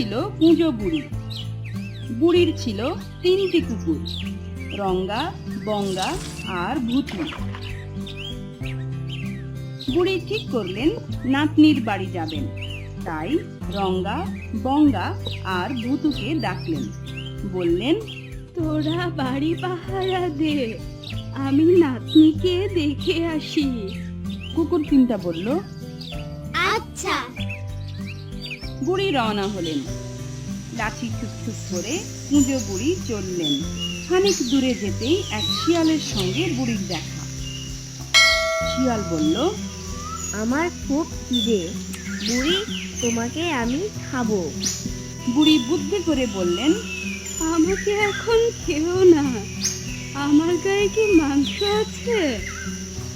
ছিল কুঁজো বুড়ি। বুড়ির ছিল তিনটি কুকুর রঙ্গা বঙ্গা আর ভুতু বুড়ি ঠিক করলেন নাতনির বাড়ি যাবেন। তাই রঙ্গা বঙ্গা আর ভুতুকে ডাকলেন। বললেন তোরা বাড়ি পাহারা দে আমি নাতনিকে দেখে আসি। কুকুর তিনটা বলল আচ্ছা। বুড়ি রওনা হলেন। লাঠি ঠুকঠুক করে কুঁজো বুড়ি চললেন। খানিক দূরে যেতেই এক শিয়ালের সঙ্গে বুড়ির দেখা। শিয়াল বলল আমার খুব খিদে। বুড়ি তোমাকে আমি খাব। বুড়ি বুদ্ধি করে বললেন আমাকে এখন খেও না। আমার গায়ে কি মাংস আছে?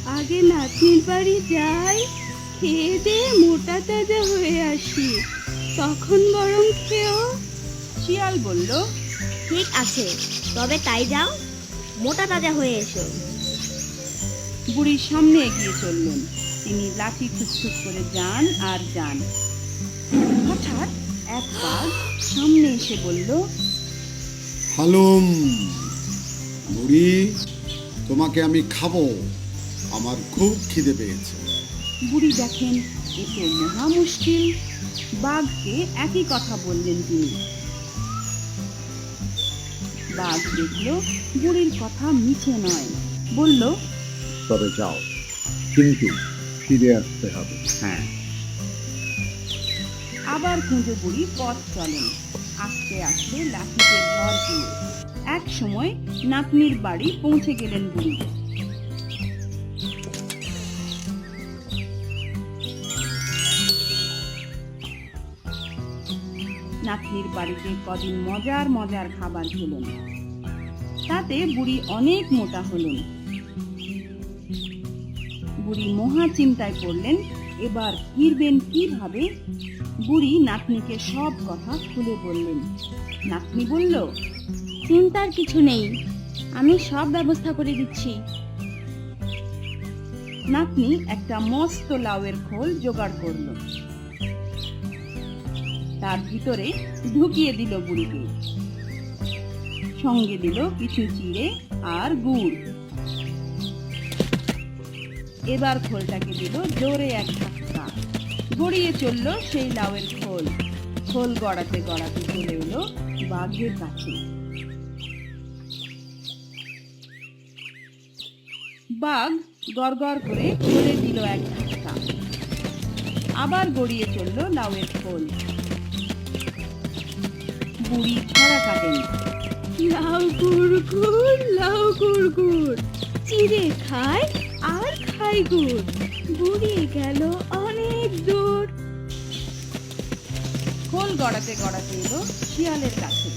আগে নাতনির বাড়ি যাই খেয়ে দে মোটা তাজা হয়ে আসি। তখন বরং খেও শিয়াল বলল ঠিক আছে তবে তাই যাও মোটা তাজা হয়ে এসো। বুড়ির সামনে এগিয়ে চললেন। তিনি লাঠি ঠুকঠুক করে যান আর যান। হঠাৎ এক বাঘ সামনে এসে বলল হালুম বুড়ি তোমাকে আমি খাব। আমার খুব খিদে পেয়েছে। বুড়ি দেখেন এ তো মহা মুশকিল। বাঘকে একই কথা বললেন তিনি। বাঘ দেখল বুড়ির কথা মিছে নয়। বলল তবে যাও কিন্তু ফিরে আসতে হবে। হ্যাঁ। আবার কুঁজো বুড়ি পথ চলেন আস্তে আস্তে লাঠিতে ভর দিয়ে এক সময় নাতনির বাড়ি পৌঁছে গেলেন বুড়ি। নাতনির বাড়িতে কদিন মজার মজার খাবার খেলেন তাতে বুড়ি অনেক মোটা হলেন। বুড়ি মহা চিন্তায় পড়লেন এবার ফিরবেন কীভাবে? বুড়ি নাতনিকে সব কথা খুলে বললেন। নাতনি বলল চিন্তার কিছু নেই আমি সব ব্যবস্থা করে দিচ্ছি। নাতনি একটা মস্ত লাউয়ের খোল জোগাড় করল। তার ভিতরে ঢুকিয়ে দিল বুড়িকে। সঙ্গে দিল কিছু চিড়ে আর গুড়। এবার খোলটাকে দিল জোরে এক ধাক্কা। গড়িয়ে চলল সেই লাউয়ের খোল। খোল গড়াতে গড়াতে চলে এলো বাঘের কাছে। বাঘ গড়গড় করে খোলে দিল এক ধাক্কা। আবার গড়িয়ে চলল লাউয়ের খোল। বুড়ি ছড়া কাটেন লাউ গুড় লাউ গুড় চিড়ে খায় আর খাই গুড়। বুড়ি গেল অনেক দূর। খোল গড়াতে গড়াতে এলো? শিয়ালের কাছে।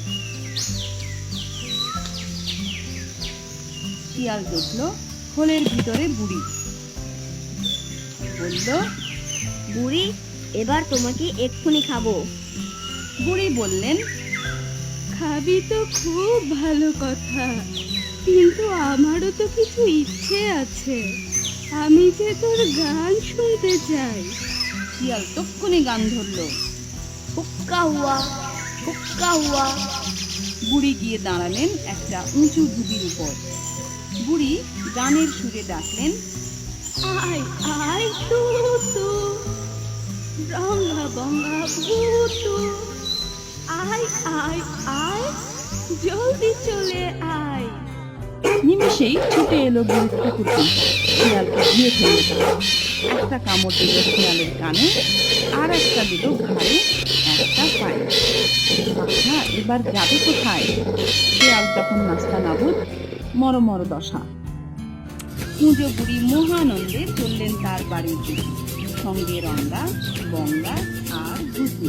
শিয়াল দেখল খোলের ভিতরে বুড়ি। বলল বুড়ি এবার তোমাকে এক্ষুনি খাব। বুড়ি বললেন খাবি তো খুব ভালো কথা। কিন্তু আমারও তো কিছু ইচ্ছে আছে। আমি যে তোর গান শুনতে চাই। শিয়াল তক্ষুনি গান ধরলো। হুক্কা হুয়া হুক্কা হুয়া। বুড়ি গিয়ে দাঁড়ালেন একটা উঁচু ঢুবির উপর। বুড়ি গানের সুরে ডাকলেন আয় আয় তু তু। রঙা বঙ্গা ভূতু। আয় আয় আয় জলদি চলে আয়। নিমেষেই ছুটে এলো বুড়ি কুকুরটি শিয়ালকে ফেলল তারা। একটা কামড় দিল শিয়ালের কানে আর একটা দিল ঘাড়ে একটা পায়ে। আচ্ছা এবার যাবে কোথায়? শিয়াল তখন নাস্তা নাবুদ মর মর দশা। পুজো বুড়ি মহানন্দে চললেন তার বাড়ির দিকে। সঙ্গে রঙ্গা বঙ্গা আর ভুতু